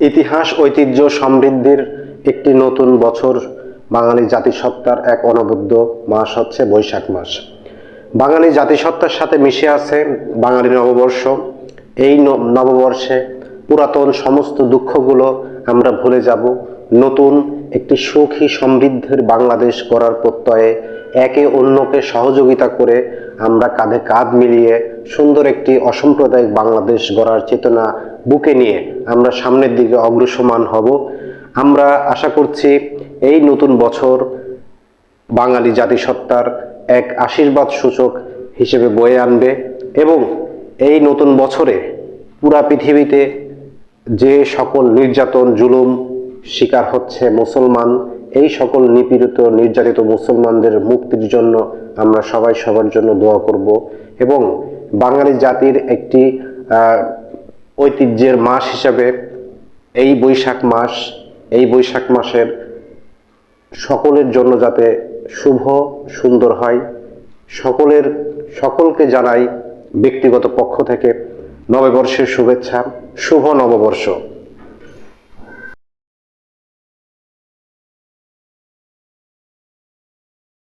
ইতিহাস, ঐতিহ্য সমৃদ্ধির একটি নতুন বছর বাঙালি জাতিসত্তার এক অনবদ্য মাস হচ্ছে বৈশাখ মাস। বাঙালি জাতিসত্তার সাথে মিশে আছে বাঙালি নববর্ষ। এই নববর্ষে পুরাতন সমস্ত দুঃখগুলো আমরা ভুলে যাব। নতুন একটি সুখী সমৃদ্ধির বাংলাদেশ গড়ার প্রত্যয়ে একে অন্যকে সহযোগিতা করে আমরা কাঁধে কাঁধ মিলিয়ে সুন্দর একটি অসাম্প্রদায়িক বাংলাদেশ গড়ার চেতনা বুকে নিয়ে আমরা সামনের দিকে অগ্রসমান হব। আমরা আশা করছি এই নতুন বছর বাঙালি জাতিসত্তার এক আশীর্বাদ সূচক হিসেবে বয়ে আনবে এবং এই নতুন বছরে পুরা পৃথিবীতে যে সকল নির্যাতন, জুলুম শিকার হচ্ছে মুসলমান এই সকল নিপীড়িত, নির্যাতিত মুসলমানদের মুক্তির জন্য আমরা সবাই সবার জন্য দোয়া করব এবং বাঙালি জাতির একটি ঐতিহ্যের মাস হিসাবে এই বৈশাখ মাস, এই বৈশাখ মাসের সকলের জন্য যাতে শুভ, সুন্দর হয়, সকলের, সকলকে জানাই ব্যক্তিগত পক্ষ থেকে নববর্ষের শুভেচ্ছা, শুভ নববর্ষ।